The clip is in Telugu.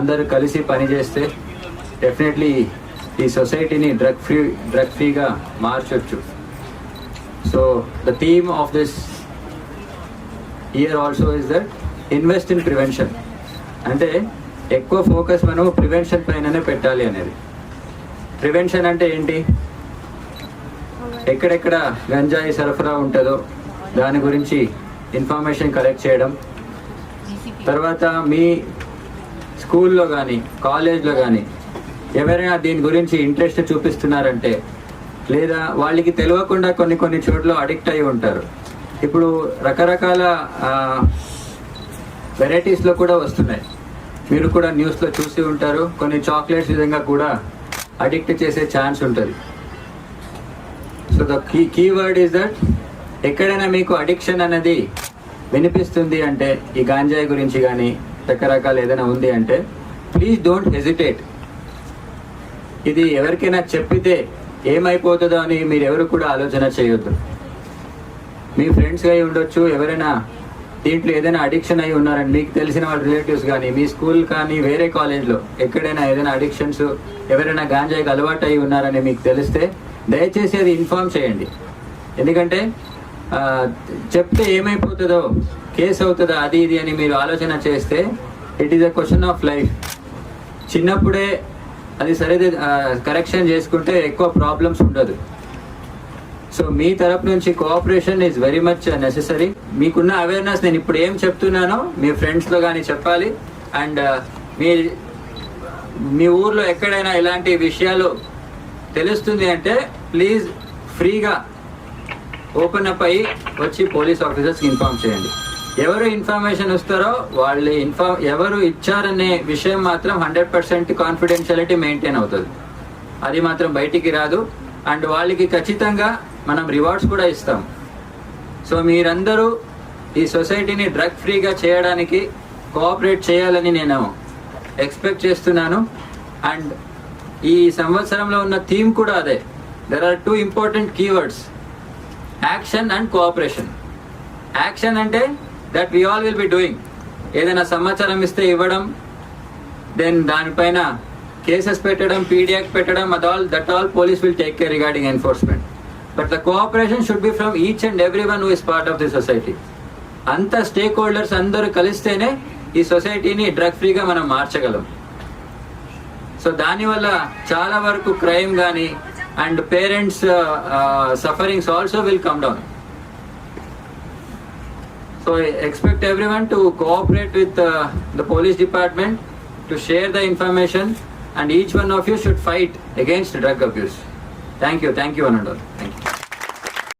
అందరూ కలిసి పనిచేస్తే డెఫినెట్లీ ఈ సొసైటీని డ్రగ్ ఫ్రీ డ్రగ్ ఫ్రీగా మార్చొచ్చు. So the theme of this year also is that invest in prevention అంటే ఎక్కువ ఫోకస్ మనం ప్రివెన్షన్ పైననే పెట్టాలి అనేది. ప్రివెన్షన్ అంటే ఏంటి? ఎక్కడెక్కడ గంజాయి సరఫరా ఉంటుందో దాని గురించి ఇన్ఫర్మేషన్ కలెక్ట్ చేయడం. తర్వాత మీ స్కూల్లో కానీ కాలేజ్లో కానీ ఎవరైనా దీని గురించి ఇంట్రెస్ట్ చూపిస్తున్నారంటే లేదా వాళ్ళకి తెలియకుండా కొన్ని కొన్ని చోట్ల అడిక్ట్ అయి ఉంటారు. ఇప్పుడు రకరకాల వెరైటీస్లో కూడా వస్తున్నాయి. మీరు కూడా న్యూస్లో చూసి ఉంటారు. కొన్ని చాక్లెట్స్ విధంగా కూడా అడిక్ట్ చేసే ఛాన్స్ ఉంటుంది. So the key keyword is that ఎక్కడైనా మీకు అడిక్షన్ అనేది వినిపిస్తుంది అంటే ఈ గాంజాయి గురించి కానీ రకరకాలు ఏదైనా ఉంది అంటే ప్లీజ్ డోంట్ హెజిటేట్ ఇది ఎవరికైనా చెప్పితే ఏమైపోతుందో అని మీరు ఎవరు కూడా ఆలోచన చేయొద్దు. మీ ఫ్రెండ్స్ అయి ఉండొచ్చు ఎవరైనా దీంట్లో ఏదైనా అడిక్షన్ అయి ఉన్నారని మీకు తెలిసిన వాళ్ళ రిలేటివ్స్ కానీ మీ స్కూల్ కానీ వేరే కాలేజ్లో ఎక్కడైనా ఏదైనా అడిక్షన్స్ ఎవరైనా గాంజాయికి అలవాటు అయి ఉన్నారని మీకు తెలిస్తే దయచేసి అది ఇన్ఫార్మ్ చేయండి. ఎందుకంటే చెప్తే ఏమైపోతుందో కేసు అవుతుందో అది ఇది అని మీరు ఆలోచన చేస్తే it is a question of life చిన్నప్పుడే అది సరిది కరెక్షన్ చేసుకుంటే ఎక్కువ ప్రాబ్లమ్స్ ఉండదు. సో మీ తరపు నుంచి cooperation is very much necessary మీకున్న అవేర్నెస్ నేను ఇప్పుడు ఏం చెప్తున్నానో మీ ఫ్రెండ్స్లో కానీ చెప్పాలి. అండ్ మీ మీ ఊర్లో ఎక్కడైనా ఇలాంటి విషయాలు తెలుస్తుంది అంటే ప్లీజ్ ఫ్రీగా ఓపెన్ అప్ అయ్యి వచ్చి పోలీస్ ఆఫీసర్స్కి ఇన్ఫార్మ్ చేయండి. ఎవరు ఇన్ఫర్మేషన్ ఇస్తారో వాళ్ళు ఇన్ఫామ్ ఎవరు ఇచ్చారనే విషయం మాత్రం హండ్రెడ్ పర్సెంట్ కాన్ఫిడెన్షియాలిటీ మెయింటైన్ అవుతుంది. అది మాత్రం బయటికి రాదు. అండ్ వాళ్ళకి ఖచ్చితంగా మనం రివార్డ్స్ కూడా ఇస్తాం. సో మీరందరూ ఈ సొసైటీని డ్రగ్ ఫ్రీగా చేయడానికి కోఆపరేట్ చేయాలని నేను ఎక్స్పెక్ట్ చేస్తున్నాను. అండ్ ఈ సంవత్సరంలో ఉన్న థీమ్ కూడా అదే. There are two important keywords action and cooperation. Action అంటే that we all will be doing ఏదైనా సమాచారం ఇస్తే ఇవ్వడం దెన్ దానిపైన కేసెస్ పెట్టడం పీడియాక్ పెట్టడం at all that all police will take care regarding enforcement but the cooperation should be from each and every one who is part of the society అంత స్టేక్ హోల్డర్స్ అందరూ కలిస్తేనే ఈ సొసైటీని డ్రగ్ ఫ్రీగా మనం మార్చగలం. సో దానివల్ల చాలా వరకు క్రైమ్ కానీ and parents sufferings also will come down so expect everyone to cooperate with the police department to share the information and each one of you should fight against drug abuse thank you thank you one and all thank you